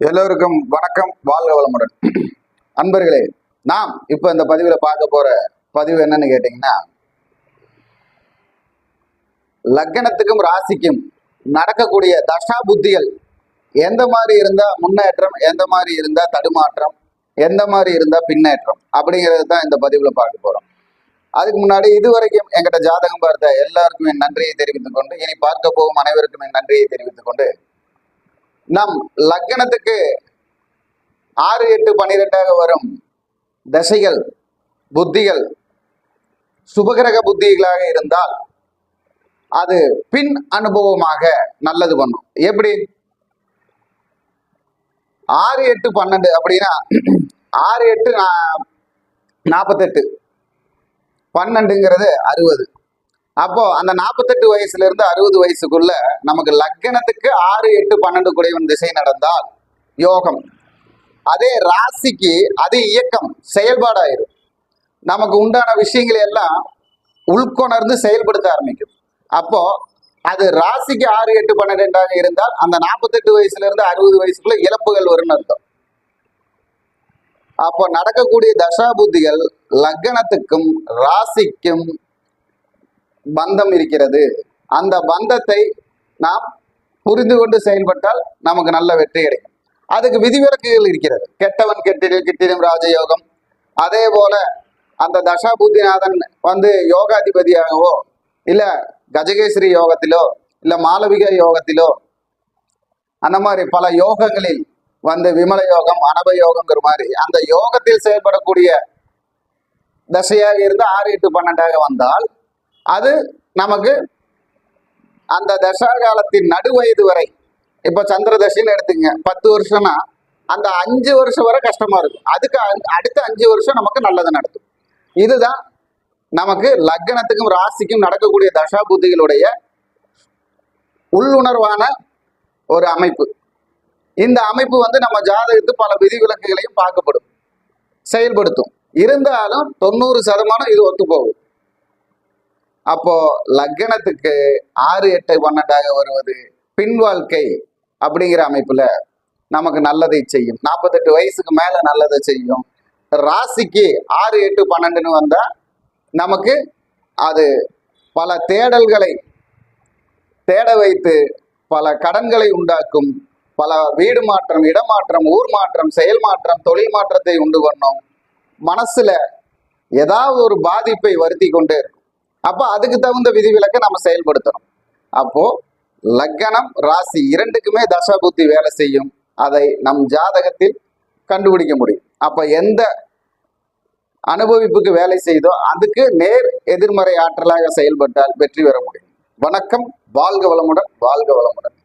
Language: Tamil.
எல்லோருக்கும் வணக்கம் வாழ்க வளமுடன். அன்பர்களே நாம் இப்போ இந்த பதிவுல பார்க்க போற பதிவு என்னன்னு கேட்டீங்கன்னா லக்கணத்துக்கும் ராசிக்கும் நடக்கக்கூடிய தசா புத்திகள் எந்த மாதிரி இருந்தா முன்னேற்றம் எந்த மாதிரி இருந்தா தடுமாற்றம் எந்த மாதிரி இருந்தா பின்னேற்றம் அப்படிங்கிறது தான் இந்த பதிவில் பார்க்க போறோம். அதுக்கு முன்னாடி இதுவரைக்கும் எங்கிட்ட ஜாதகம் பார்த்த எல்லாருக்கும் என் நன்றியை தெரிவித்துக் கொண்டு இனி பார்க்க போகும் அனைவருக்கும் என் நன்றியை தெரிவித்துக் கொண்டு நம் லக்னத்துக்கு ஆறு எட்டு பன்னிரெண்டாக வரும் தசைகள் புத்திகள் சுபகிரக புத்திகளாக இருந்தால் அது பின் அனுபவமாக நல்லது பண்ணும். எப்படி? ஆறு எட்டு பன்னெண்டு அப்படின்னா ஆறு எட்டு நா- நாற்பத்தெட்டு. பன்னெண்டுங்கிறது அறுபது. அப்போ அந்த நாற்பத்தெட்டு வயசுல இருந்து அறுபது வயசுக்குள்ள நமக்கு லக்கணத்துக்கு ஆறு எட்டு பன்னெண்டு குடைவன் திசை நடந்தால் யோகம். அதே ராசிக்கு அது இயக்கம் செயல்பாடாயிரும். நமக்கு உண்டான விஷயங்களை எல்லாம் உள்கொணர்ந்து செயல்படுத்த ஆரம்பிக்கும். அப்போ அது ராசிக்கு ஆறு எட்டு பன்னெண்டாக இருந்தால் அந்த நாற்பத்தெட்டு வயசுல இருந்து அறுபது வயசுக்குள்ள இழப்புகள் வரும்னு அர்த்தம். அப்போ நடக்கக்கூடிய தசா புத்திகள் லக்னத்துக்கும் ராசிக்கும் பந்தம் இருக்கிறது. அந்த பந்தத்தை நாம் புரிந்து கொண்டு செயல்பட்டால் நமக்கு நல்ல வெற்றி கிடைக்கும். அதுக்கு விதிவிலக்குகள் இருக்கிறது. கெட்டவன் கெட்டிடும் கிட்டிடும் ராஜயோகம். அதே போல அந்த தசா புத்திநாதன் வந்து யோகாதிபதியாகவோ இல்ல கஜகேஸ்வரி யோகத்திலோ இல்ல மாலவிகா யோகத்திலோ அந்த மாதிரி பல யோகங்களில் வந்து விமல யோகம் அனப யோகங்கிற மாதிரி அந்த யோகத்தில் செயல்படக்கூடிய தசையாக இருந்து ஆறு எட்டு பன்னெண்டாக வந்தால் அது நமக்கு அந்த தசா காலத்தின் நடுவயது வரை இப்போ சந்திர தசைன்னு எடுத்துங்க பத்து வருஷம்னா அந்த அஞ்சு வருஷம் வரை கஷ்டமா இருக்கும். அதுக்கு அடுத்த அஞ்சு வருஷம் நமக்கு நல்லது நடத்தும் இதுதான் நமக்கு லக்னத்துக்கும் ராசிக்கும் நடக்கக்கூடிய தசா புத்திகளுடைய உள்ளுணர்வான ஒரு அமைப்பு. இந்த அமைப்பு வந்து நம்ம ஜாதகத்து பல விதிவிலக்குகளையும் பார்க்கப்படும் செயல்படுத்தும். இருந்தாலும் தொண்ணூறு சதமானம் இது ஒத்து போகும் அப்போ லக்கணத்துக்கு ஆறு எட்டு பன்னெண்டாக வருவது பின் வாழ்க்கை அப்படிங்கிற அமைப்புல நமக்கு நல்லதை செய்யும். நாற்பத்தெட்டு வயசுக்கு மேல நல்லதை செய்யும். ராசிக்கு ஆறு எட்டு பன்னெண்டுன்னு வந்தா நமக்கு அது பல தேடல்களை தேட வைத்து பல கடன்களை உண்டாக்கும். பல வீடு மாற்றம் இடமாற்றம் ஊர் மாற்றம் செயல் மாற்றம் தொழில் மாற்றத்தை உண்டு பண்ணும். மனசுல ஏதாவது ஒரு பாதிப்பை வருத்தி கொண்டே இருக்கும். அப்போ அதுக்கு தகுந்த விதிவிலக்கை நம்ம செயல்படுத்தணும். அப்போ லக்கணம் ராசி இரண்டுக்குமே தசாபுத்தி வேலை செய்யும். அதை நம் ஜாதகத்தில் கண்டுபிடிக்க முடியும். அப்ப எந்த அனுபவிப்புக்கு வேலை செய்தோ அதுக்கு நேர் எதிர்மறை ஆற்றலாக செயல்பட்டால் வெற்றி பெற முடியும். வணக்கம் வாழ்க வளமுடன் வாழ்க வளமுடன்.